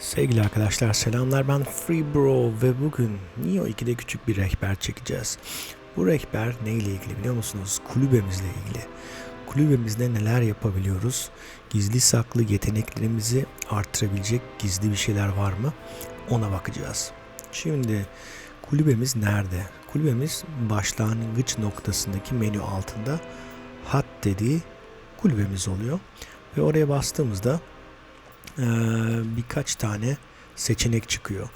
Sevgili arkadaşlar selamlar ben Free Bro ve bugün Neo 2'de küçük bir rehber çekeceğiz. Bu rehber neyle ilgili biliyor musunuz? Kulübemizle ilgili. Kulübemizde neler yapabiliyoruz? Gizli saklı yeteneklerimizi arttırabilecek gizli bir şeyler var mı? Ona bakacağız. Şimdi kulübemiz nerede? Kulübemiz başlangıç noktasındaki menü altında hat dediği kulübemiz oluyor. Ve oraya bastığımızda eee, birkaç tane seçenek çıkıyor.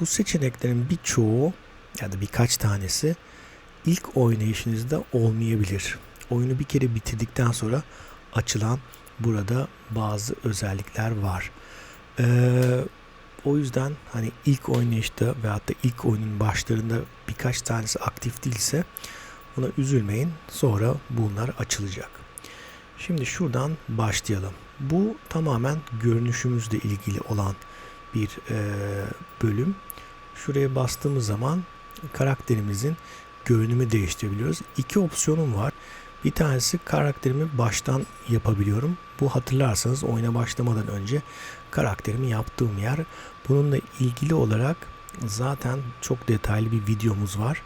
Bu seçeneklerin birçoğu ya da birkaç tanesi ilk oynayışınızda olmayabilir. Oyunu bir kere bitirdikten sonra açılan burada bazı özellikler var. Eee, o yüzden hani ilk oynayışta veyahut da ilk oyunun başlarında birkaç tanesi aktif değilse buna üzülmeyin. Sonra bunlar açılacak. Şimdi şuradan başlayalım. Bu tamamen görünüşümüzle ilgili olan bir e, bölüm. Şuraya bastığımız zaman karakterimizin görünümü değiştirebiliyoruz. İki opsiyonum var. Bir tanesi karakterimi baştan yapabiliyorum. Bu hatırlarsanız oyuna başlamadan önce karakterimi yaptığım yer. Bununla ilgili olarak zaten çok detaylı bir videomuz var.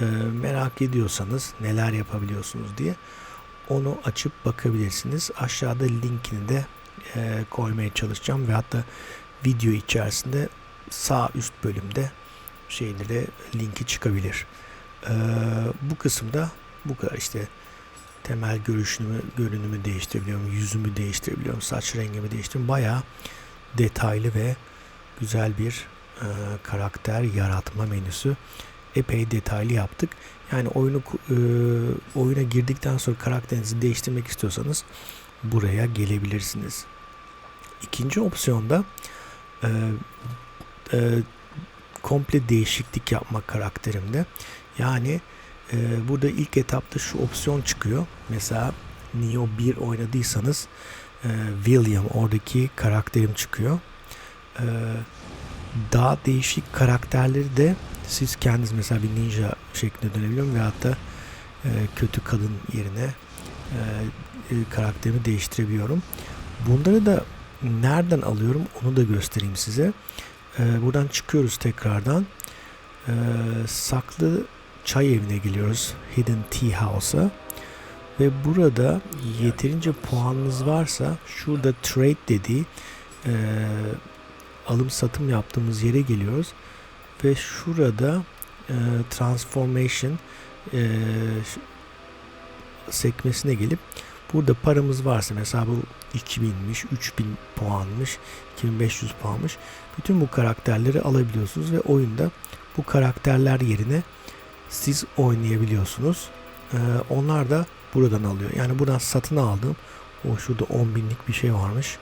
E, merak ediyorsanız neler yapabiliyorsunuz diye onu açıp bakabilirsiniz. Aşağıda linkini de e, koymaya çalışacağım ve hatta video içerisinde sağ üst bölümde şeyleri linki çıkabilir. E, bu kısımda bu kadar işte temel görüşümü, görünümü değiştirebiliyorum, yüzümü değiştirebiliyorum, saç rengimi değiştiriyorum. Bayağı detaylı ve güzel bir e, karakter yaratma menüsü. Epey detaylı yaptık. Yani oyunu e, oyuna girdikten sonra karakterinizi değiştirmek istiyorsanız buraya gelebilirsiniz. İkinci opsiyonda e, e, komple değişiklik yapmak karakterimde. Yani e, burada ilk etapta şu opsiyon çıkıyor. Mesela Neo 1 oynadıysanız e, William oradaki karakterim çıkıyor. E, daha değişik karakterleri de siz kendiniz mesela bir ninja şeklinde dönebiliyorum veyahut da e, kötü kadın yerine e, e, karakterimi değiştirebiliyorum. Bunları da nereden alıyorum onu da göstereyim size. E, buradan çıkıyoruz tekrardan. E, saklı çay evine geliyoruz. Hidden Tea House'a. Ve burada yeterince puanınız varsa şurada trade dediği e, alım satım yaptığımız yere geliyoruz ve şurada e, transformation e, sekmesine gelip burada paramız varsa mesela bu 2000'miş, 3000 puanmış, 2500 puanmış. Bütün bu karakterleri alabiliyorsunuz ve oyunda bu karakterler yerine siz oynayabiliyorsunuz. E, onlar da buradan alıyor. Yani buradan satın aldım. O şurada 10 binlik bir şey varmış.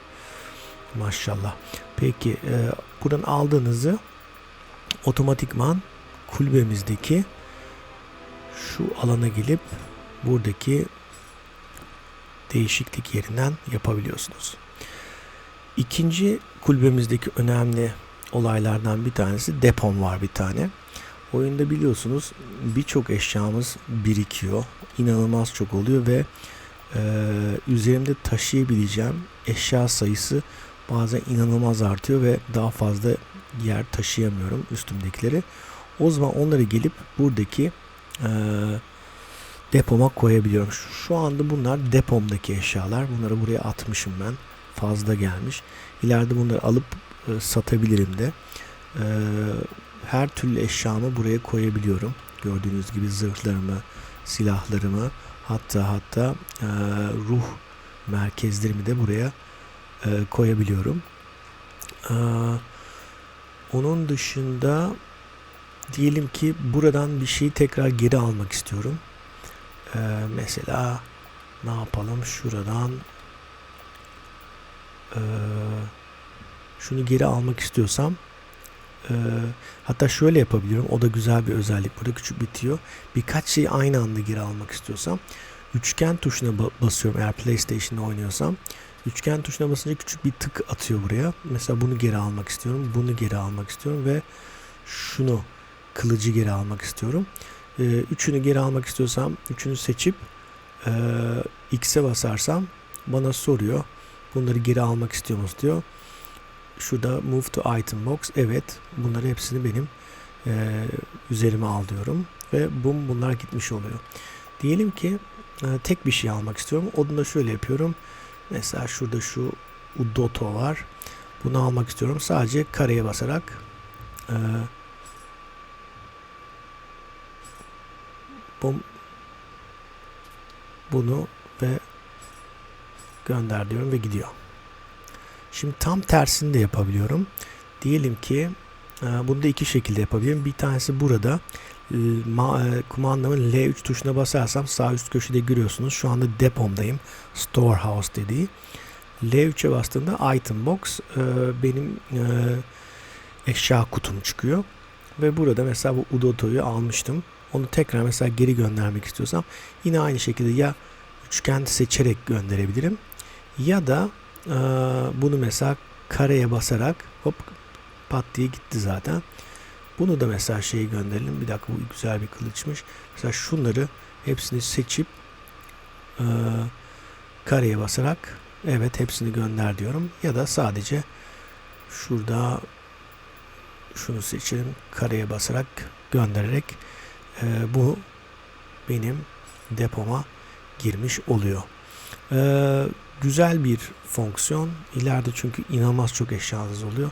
Maşallah. Peki e, buradan aldığınızı otomatikman kulübemizdeki şu alana gelip buradaki değişiklik yerinden yapabiliyorsunuz. İkinci kulübemizdeki önemli olaylardan bir tanesi depom var bir tane. Oyunda biliyorsunuz birçok eşyamız birikiyor. İnanılmaz çok oluyor ve e, üzerimde taşıyabileceğim eşya sayısı bazen inanılmaz artıyor ve daha fazla yer taşıyamıyorum üstümdekileri. O zaman onları gelip buradaki e, depoma koyabiliyorum. Şu, anda bunlar depomdaki eşyalar. Bunları buraya atmışım ben. Fazla gelmiş. İleride bunları alıp e, satabilirim de. E, her türlü eşyamı buraya koyabiliyorum. Gördüğünüz gibi zırhlarımı, silahlarımı hatta hatta e, ruh merkezlerimi de buraya e, koyabiliyorum. E, onun dışında diyelim ki buradan bir şeyi tekrar geri almak istiyorum. Ee, mesela ne yapalım şuradan e, şunu geri almak istiyorsam e, hatta şöyle yapabiliyorum. O da güzel bir özellik. Burada küçük bitiyor. Birkaç şeyi aynı anda geri almak istiyorsam üçgen tuşuna basıyorum eğer PlayStation'da oynuyorsam. Üçgen tuşuna basınca küçük bir tık atıyor buraya. Mesela bunu geri almak istiyorum. Bunu geri almak istiyorum ve şunu kılıcı geri almak istiyorum. Ee, üçünü geri almak istiyorsam üçünü seçip e, X'e basarsam bana soruyor. Bunları geri almak istiyor musun diyor. şurada move to item box. Evet bunları hepsini benim e, üzerime al diyorum. Ve bum bunlar gitmiş oluyor. Diyelim ki e, tek bir şey almak istiyorum. Onu da şöyle yapıyorum. Mesela şurada şu Udoto var. Bunu almak istiyorum. Sadece kareye basarak e, bum bunu ve gönder diyorum ve gidiyor. Şimdi tam tersini de yapabiliyorum. Diyelim ki e, bunu da iki şekilde yapabilirim. Bir tanesi burada kumandamın L3 tuşuna basarsam sağ üst köşede görüyorsunuz. Şu anda depomdayım. Storehouse dediği. L3'e bastığımda item box e, benim e, eşya kutum çıkıyor. Ve burada mesela bu Udoto'yu almıştım. Onu tekrar mesela geri göndermek istiyorsam yine aynı şekilde ya üçgen seçerek gönderebilirim ya da e, bunu mesela kareye basarak hop pat diye gitti zaten. Bunu da mesela şeyi gönderelim. Bir dakika bu güzel bir kılıçmış. Mesela şunları hepsini seçip e, kareye basarak evet hepsini gönder diyorum. Ya da sadece şurada şunu seçelim. Kareye basarak göndererek e, bu benim depoma girmiş oluyor. E, güzel bir fonksiyon. İleride çünkü inanılmaz çok eşyanız oluyor.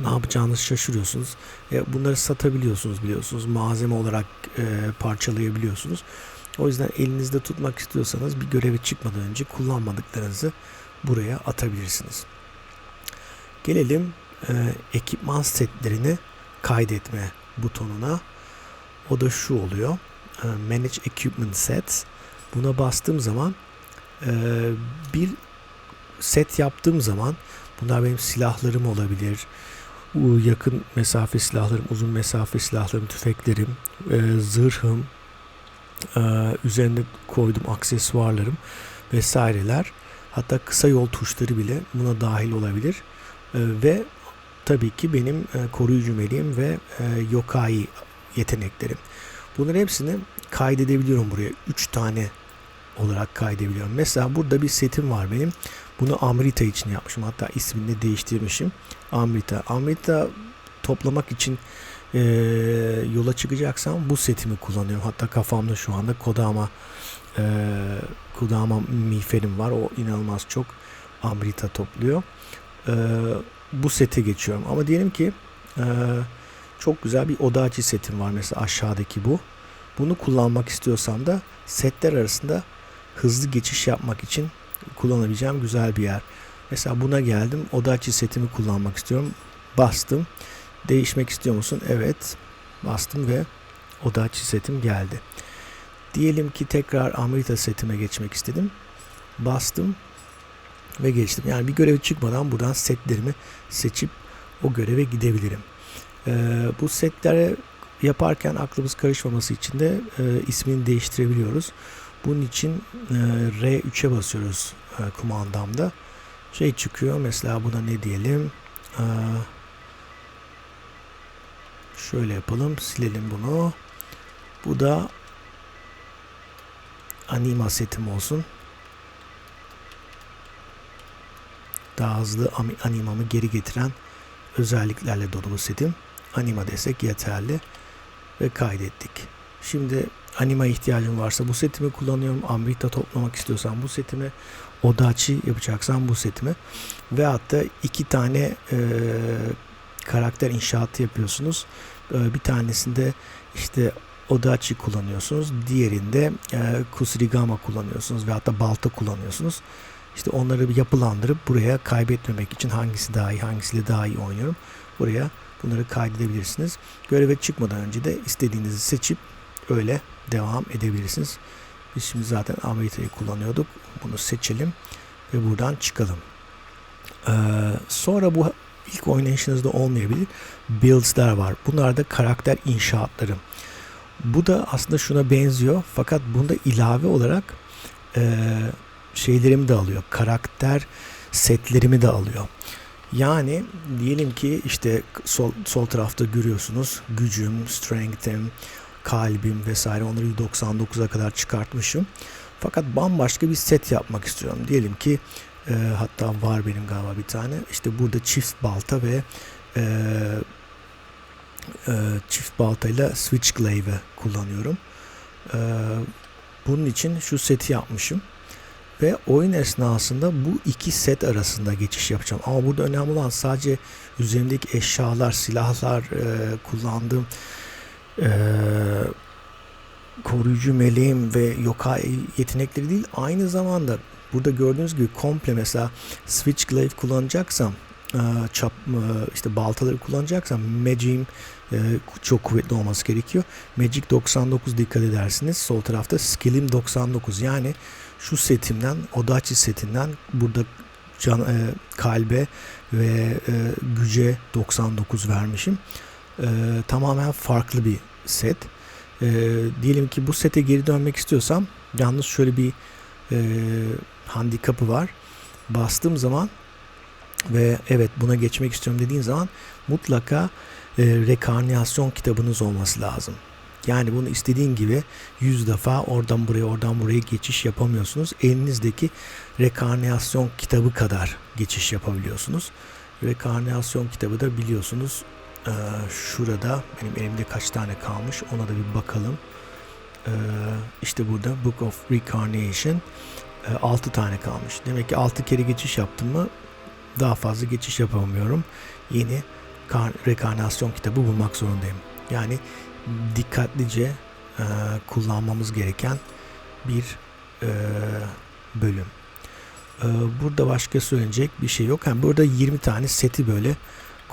Ne yapacağınızı şaşırıyorsunuz. E, bunları satabiliyorsunuz biliyorsunuz. Malzeme olarak e, parçalayabiliyorsunuz. O yüzden elinizde tutmak istiyorsanız bir göreve çıkmadan önce kullanmadıklarınızı buraya atabilirsiniz. Gelelim e, ekipman setlerini kaydetme butonuna. O da şu oluyor. E, Manage Equipment Sets. Buna bastığım zaman e, bir set yaptığım zaman bunlar benim silahlarım olabilir. Yakın mesafe silahlarım, uzun mesafe silahlarım, tüfeklerim, e, zırhım, e, üzerinde koydum aksesuarlarım vesaireler. Hatta kısa yol tuşları bile buna dahil olabilir. E, ve tabii ki benim e, koruyucu meleğim ve e, yokai yeteneklerim. Bunların hepsini kaydedebiliyorum buraya. 3 tane olarak kaydedebiliyorum. Mesela burada bir setim var benim. Bunu Amrita için yapmışım. Hatta ismini de değiştirmişim. Amrita. Amrita toplamak için e, yola çıkacaksam bu setimi kullanıyorum. Hatta kafamda şu anda Kodama e, Kodama miğferim var. O inanılmaz çok Amrita topluyor. E, bu sete geçiyorum. Ama diyelim ki e, çok güzel bir Odachi setim var. Mesela aşağıdaki bu. Bunu kullanmak istiyorsam da setler arasında hızlı geçiş yapmak için kullanabileceğim güzel bir yer. Mesela buna geldim. Odachi setimi kullanmak istiyorum. Bastım. Değişmek istiyor musun? Evet. Bastım ve Odachi setim geldi. Diyelim ki tekrar Amrita setime geçmek istedim. Bastım ve geçtim. Yani bir görev çıkmadan buradan setlerimi seçip o göreve gidebilirim. Ee, bu setlere yaparken aklımız karışmaması için de e, ismini değiştirebiliyoruz. Bunun için e, R3'e basıyoruz e, kumandamda. Şey çıkıyor mesela buna ne diyelim? E, şöyle yapalım. Silelim bunu. Bu da anima setim olsun. Daha hızlı animamı geri getiren özelliklerle dolu bu setim. Anima desek yeterli ve kaydettik. Şimdi anima ihtiyacım varsa bu setimi kullanıyorum. Amrita toplamak istiyorsam bu setimi. Odachi yapacaksam bu setimi. Ve hatta iki tane e, karakter inşaatı yapıyorsunuz. E, bir tanesinde işte Odachi kullanıyorsunuz. Diğerinde e, Kusrigama kullanıyorsunuz ve hatta balta kullanıyorsunuz. İşte onları yapılandırıp buraya kaybetmemek için hangisi daha iyi, hangisiyle daha iyi oynuyorum. Buraya bunları kaydedebilirsiniz. Göreve çıkmadan önce de istediğinizi seçip öyle devam edebilirsiniz. Biz şimdi zaten Amerika'yı kullanıyorduk. Bunu seçelim ve buradan çıkalım. Ee, sonra bu ilk oynayışınızda olmayabilir. Builds'ler var. Bunlar da karakter inşaatları. Bu da aslında şuna benziyor. Fakat bunda ilave olarak e, şeylerimi de alıyor. Karakter setlerimi de alıyor. Yani diyelim ki işte sol, sol tarafta görüyorsunuz gücüm, strength'im, kalbim vesaire onları 99'a kadar çıkartmışım. Fakat bambaşka bir set yapmak istiyorum. Diyelim ki E, hatta var benim galiba bir tane. İşte burada çift balta ve e, e, çift baltayla switch glaive'ı kullanıyorum. E, bunun için şu seti yapmışım. Ve oyun esnasında bu iki set arasında geçiş yapacağım. Ama burada önemli olan sadece üzerimdeki eşyalar, silahlar, e, kullandığım e, koruyucu meleğim ve yokai yetenekleri değil. Aynı zamanda burada gördüğünüz gibi komple mesela switch glaive kullanacaksam e, çap e, işte baltaları kullanacaksam magic'im e, çok kuvvetli olması gerekiyor. Magic 99 dikkat edersiniz. Sol tarafta skill'im 99. Yani şu setimden, Odachi setinden burada can, e, kalbe ve e, güce 99 vermişim. E, tamamen farklı bir set. E, diyelim ki bu sete geri dönmek istiyorsam yalnız şöyle bir e, handikapı var. Bastığım zaman ve evet buna geçmek istiyorum dediğin zaman mutlaka e, rekarnasyon kitabınız olması lazım. Yani bunu istediğin gibi 100 defa oradan buraya oradan buraya geçiş yapamıyorsunuz. Elinizdeki rekarnasyon kitabı kadar geçiş yapabiliyorsunuz. Rekarnasyon kitabı da biliyorsunuz e, şurada benim elimde kaç tane kalmış ona da bir bakalım. E, işte burada Book of Recarnation e, 6 tane kalmış. Demek ki 6 kere geçiş yaptım mı daha fazla geçiş yapamıyorum. Yeni rekarnasyon kitabı bulmak zorundayım. Yani dikkatlice e, kullanmamız gereken bir e, bölüm. E, burada başka söylenecek bir şey yok. Yani burada 20 tane seti böyle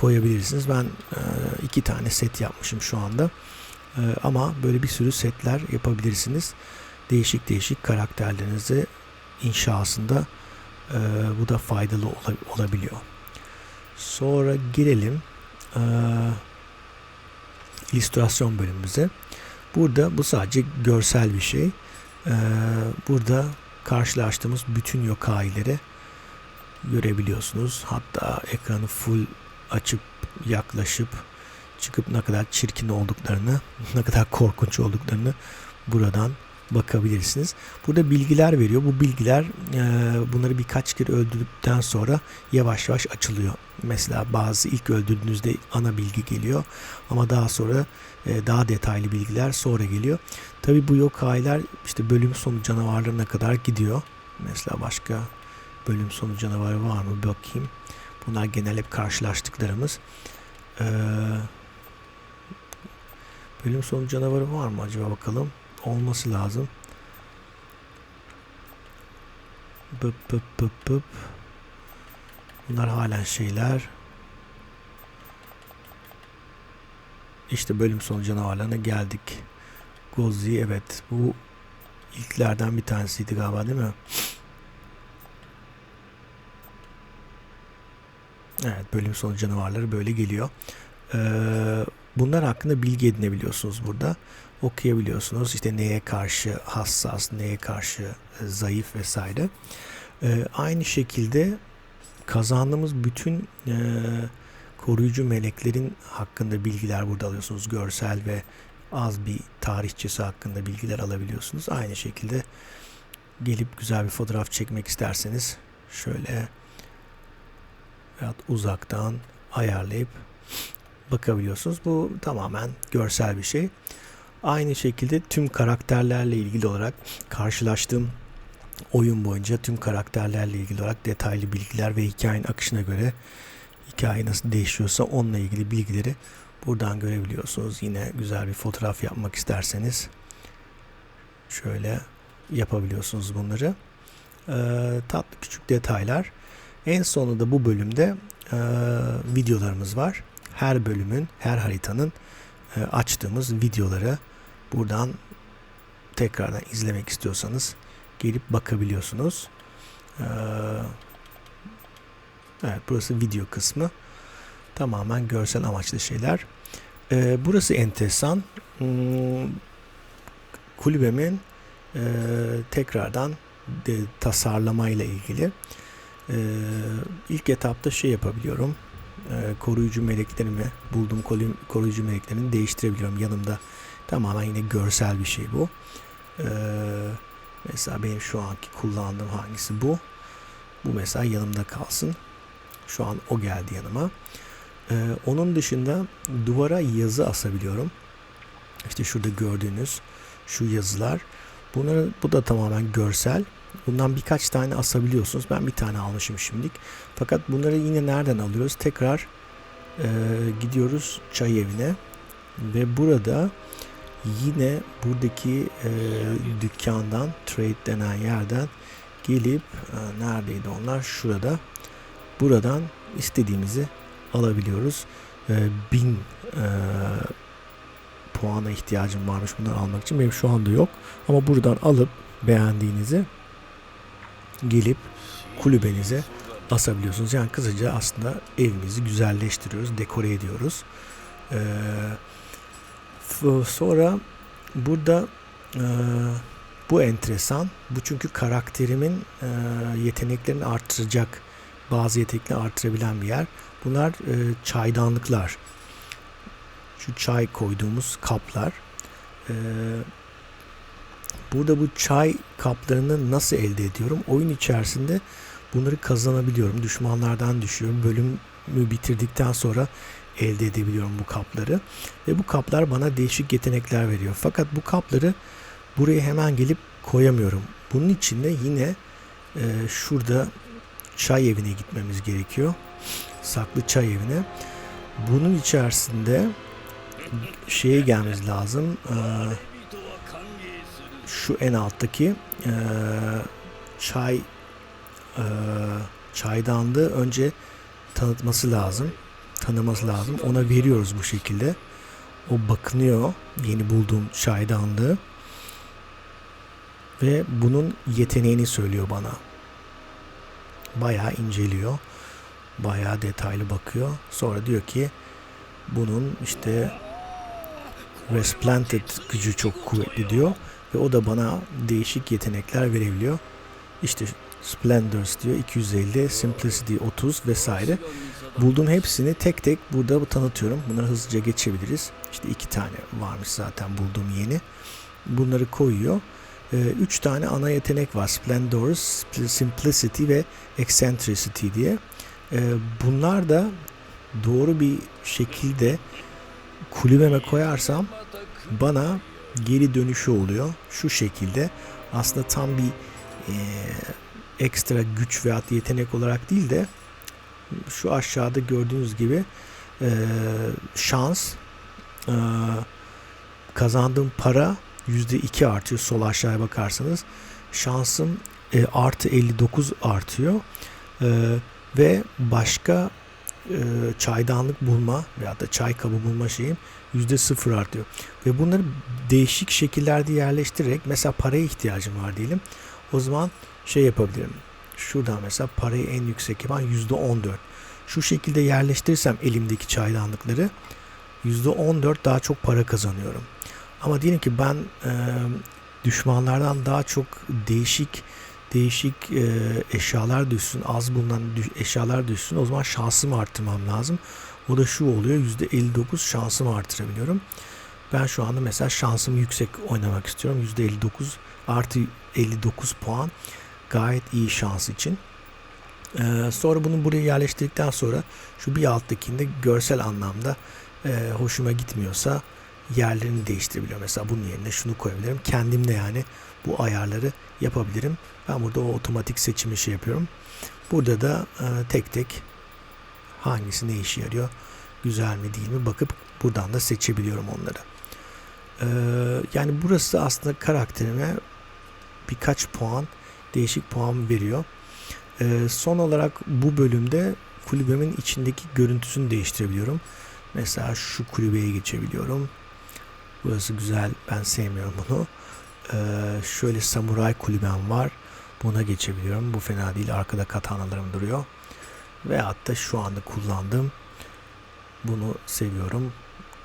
koyabilirsiniz. Ben e, iki tane set yapmışım şu anda. E, ama böyle bir sürü setler yapabilirsiniz. Değişik değişik karakterlerinizi inşasında e, bu da faydalı ol- olabiliyor. Sonra girelim. Eee illüstrasyon bölümümüze. Burada bu sadece görsel bir şey. Burada karşılaştığımız bütün yokaileri görebiliyorsunuz. Hatta ekranı full açıp yaklaşıp çıkıp ne kadar çirkin olduklarını, ne kadar korkunç olduklarını buradan bakabilirsiniz. Burada bilgiler veriyor. Bu bilgiler e, bunları birkaç kere öldürdükten sonra yavaş yavaş açılıyor. Mesela bazı ilk öldürdüğünüzde ana bilgi geliyor ama daha sonra e, daha detaylı bilgiler sonra geliyor. Tabi bu yok aylar işte bölüm sonu canavarlarına kadar gidiyor. Mesela başka bölüm sonu canavarı var mı bakayım. Bunlar genel hep karşılaştıklarımız. Ee, bölüm sonu canavarı var mı acaba bakalım olması lazım. Bıp bıp bıp bıp. Bunlar halen şeyler. İşte bölüm sonu canavarlarına geldik. Gozi evet bu ilklerden bir tanesiydi galiba değil mi? Evet bölüm sonu canavarları böyle geliyor. Ee, bunlar hakkında bilgi edinebiliyorsunuz burada okuyabiliyorsunuz. İşte neye karşı hassas, neye karşı e, zayıf vesaire. E, aynı şekilde kazandığımız bütün e, koruyucu meleklerin hakkında bilgiler burada alıyorsunuz. Görsel ve az bir tarihçesi hakkında bilgiler alabiliyorsunuz. Aynı şekilde gelip güzel bir fotoğraf çekmek isterseniz şöyle veyahut uzaktan ayarlayıp bakabiliyorsunuz. Bu tamamen görsel bir şey. Aynı şekilde tüm karakterlerle ilgili olarak karşılaştığım oyun boyunca tüm karakterlerle ilgili olarak detaylı bilgiler ve hikayenin akışına göre hikaye nasıl değişiyorsa onunla ilgili bilgileri buradan görebiliyorsunuz. Yine güzel bir fotoğraf yapmak isterseniz şöyle yapabiliyorsunuz bunları. Ee, tatlı küçük detaylar. En sonunda bu bölümde e, videolarımız var. Her bölümün, her haritanın e, açtığımız videoları Buradan tekrardan izlemek istiyorsanız gelip bakabiliyorsunuz. Ee, evet burası video kısmı. Tamamen görsel amaçlı şeyler. Ee, burası enteresan. Hmm, kulübemin e, tekrardan de, tasarlamayla ilgili. Ee, ilk etapta şey yapabiliyorum. Ee, koruyucu meleklerimi bulduğum koruyucu meleklerini değiştirebiliyorum. Yanımda Tamamen yine görsel bir şey bu. Ee, mesela benim şu anki kullandığım hangisi bu? Bu mesela yanımda kalsın. Şu an o geldi yanıma. Ee, onun dışında duvara yazı asabiliyorum. İşte şurada gördüğünüz şu yazılar. Bunları bu da tamamen görsel. Bundan birkaç tane asabiliyorsunuz. Ben bir tane almışım şimdilik. Fakat bunları yine nereden alıyoruz? Tekrar e, gidiyoruz çay evine ve burada yine buradaki e, dükkandan trade denen yerden gelip e, neredeydi onlar? Şurada. Buradan istediğimizi alabiliyoruz. E, bin e, puana ihtiyacım varmış bunları almak için. Benim şu anda yok. Ama buradan alıp beğendiğinizi gelip kulübenize asabiliyorsunuz. Yani kısaca aslında evimizi güzelleştiriyoruz, dekore ediyoruz. Ee, sonra burada e, bu enteresan. Bu çünkü karakterimin e, yeteneklerini artıracak, bazı yetenekleri artırabilen bir yer. Bunlar e, çaydanlıklar. Şu çay koyduğumuz kaplar. Ee, burada bu çay kaplarını nasıl elde ediyorum? Oyun içerisinde bunları kazanabiliyorum. Düşmanlardan düşüyorum. Bölümü bitirdikten sonra elde edebiliyorum bu kapları. Ve bu kaplar bana değişik yetenekler veriyor. Fakat bu kapları buraya hemen gelip koyamıyorum. Bunun için de yine e, şurada çay evine gitmemiz gerekiyor. Saklı çay evine. Bunun içerisinde şeye gelmemiz lazım. Ee, şu en alttaki e, çay e, çaydanlığı önce tanıtması lazım. Tanıması lazım. Ona veriyoruz bu şekilde. O bakınıyor yeni bulduğum çaydanlığı ve bunun yeteneğini söylüyor bana. Bayağı inceliyor. Bayağı detaylı bakıyor. Sonra diyor ki bunun işte Resplendent gücü çok kuvvetli diyor. Ve o da bana değişik yetenekler verebiliyor. İşte Splendors diyor 250, Simplicity 30 vesaire. Bulduğum hepsini tek tek burada tanıtıyorum. Bunları hızlıca geçebiliriz. İşte iki tane varmış zaten bulduğum yeni. Bunları koyuyor. Ee, üç tane ana yetenek var. Splendors, Simplicity ve Eccentricity diye. Ee, bunlar da doğru bir şekilde kulübeme koyarsam bana geri dönüşü oluyor. Şu şekilde. Aslında tam bir e, ekstra güç veya yetenek olarak değil de şu aşağıda gördüğünüz gibi e, şans e, kazandığım para yüzde iki artıyor sol aşağıya bakarsanız. Şansım e, artı 59 artıyor. E, ve başka e, çaydanlık bulma veya da çay kabı bulma şeyim yüzde sıfır artıyor. Ve bunları değişik şekillerde yerleştirerek mesela paraya ihtiyacım var diyelim. O zaman şey yapabilirim. Şuradan mesela parayı en yüksek yapan yüzde on dört. Şu şekilde yerleştirirsem elimdeki çaydanlıkları yüzde on dört daha çok para kazanıyorum. Ama diyelim ki ben e, düşmanlardan daha çok değişik değişik e, eşyalar düşsün, az bulunan eşyalar düşsün. O zaman şansımı arttırmam lazım. O da şu oluyor. %59 şansımı artırabiliyorum. Ben şu anda mesela şansımı yüksek oynamak istiyorum. %59 artı 59 puan gayet iyi şans için. Ee, sonra bunu buraya yerleştirdikten sonra şu bir alttakinde görsel anlamda e, hoşuma gitmiyorsa yerlerini değiştirebiliyorum. Mesela bunun yerine şunu koyabilirim. Kendim de yani bu ayarları yapabilirim. Ben burada o otomatik seçimi şey yapıyorum. Burada da e, tek tek hangisi ne işe yarıyor, güzel mi değil mi bakıp buradan da seçebiliyorum onları. E, yani burası aslında karakterime birkaç puan, değişik puan veriyor. E, son olarak bu bölümde kulübemin içindeki görüntüsünü değiştirebiliyorum. Mesela şu kulübeye geçebiliyorum. Burası güzel. Ben sevmiyorum bunu. Ee, şöyle samuray kulübem var. Buna geçebiliyorum. Bu fena değil. Arkada katanalarım duruyor. Veyahut da şu anda kullandığım bunu seviyorum.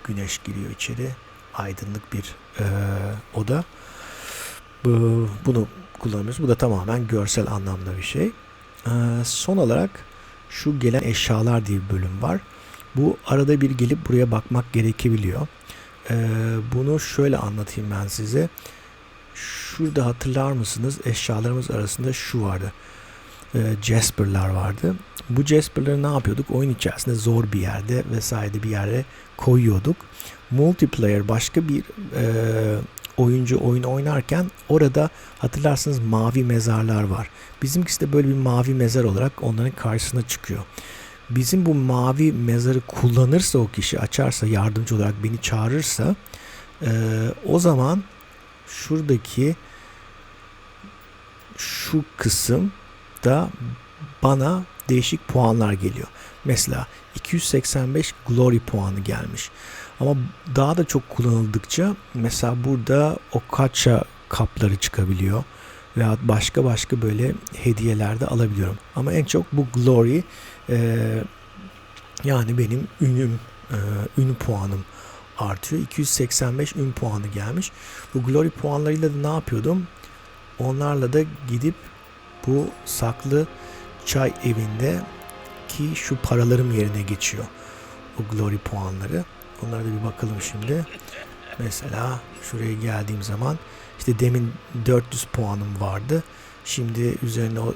Güneş giriyor içeri. Aydınlık bir e, oda. Bu, bunu kullanıyoruz. Bu da tamamen görsel anlamda bir şey. E, son olarak şu gelen eşyalar diye bir bölüm var. Bu arada bir gelip buraya bakmak gerekebiliyor. Ee, bunu şöyle anlatayım ben size. Şurada hatırlar mısınız? Eşyalarımız arasında şu vardı. E, Jasper'lar vardı. Bu Jasper'ları ne yapıyorduk? Oyun içerisinde zor bir yerde vesaire bir yere koyuyorduk. Multiplayer başka bir e, oyuncu oyun oynarken orada hatırlarsınız mavi mezarlar var. Bizimkisi de böyle bir mavi mezar olarak onların karşısına çıkıyor. Bizim bu mavi mezarı kullanırsa o kişi açarsa yardımcı olarak beni çağırırsa e, o zaman şuradaki şu kısım da bana değişik puanlar geliyor. Mesela 285 glory puanı gelmiş. Ama daha da çok kullanıldıkça mesela burada okacha kapları çıkabiliyor veya başka başka böyle hediyeler de alabiliyorum. Ama en çok bu glory e, yani benim ünüm e, ün puanım artıyor. 285 ün puanı gelmiş. Bu glory puanlarıyla da ne yapıyordum? Onlarla da gidip bu saklı çay evinde ki şu paralarım yerine geçiyor. O glory puanları. Onlara da bir bakalım şimdi. Mesela şuraya geldiğim zaman işte demin 400 puanım vardı. Şimdi üzerine o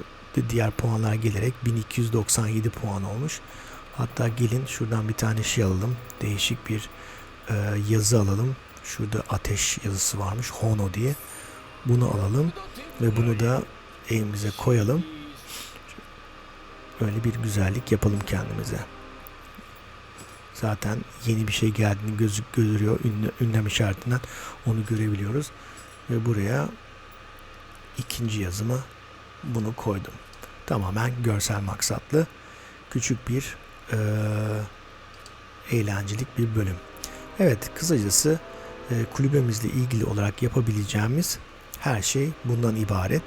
diğer puanlar gelerek 1297 puan olmuş. Hatta gelin şuradan bir tane şey alalım. Değişik bir e, yazı alalım. Şurada ateş yazısı varmış. Hono diye. Bunu alalım ve bunu da evimize koyalım. Böyle bir güzellik yapalım kendimize. Zaten yeni bir şey geldiğini gözük görüyor ünlem, ünlem işaretinden onu görebiliyoruz. Ve buraya ikinci yazımı bunu koydum. Tamamen görsel maksatlı küçük bir e, eğlencelik bir bölüm. Evet kısacası e, kulübemizle ilgili olarak yapabileceğimiz her şey bundan ibaret.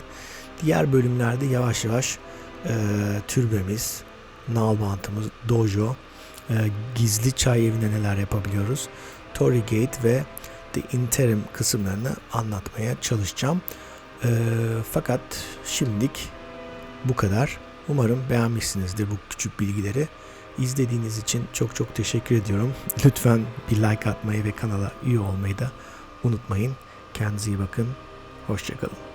Diğer bölümlerde yavaş yavaş e, türbemiz, nalbantımız, dojo, e, gizli çay evine neler yapabiliyoruz, Tory Gate ve The Interim kısımlarını anlatmaya çalışacağım. E, fakat şimdilik bu kadar. Umarım beğenmişsinizdir bu küçük bilgileri. İzlediğiniz için çok çok teşekkür ediyorum. Lütfen bir like atmayı ve kanala üye olmayı da unutmayın. Kendinize iyi bakın. Hoşçakalın.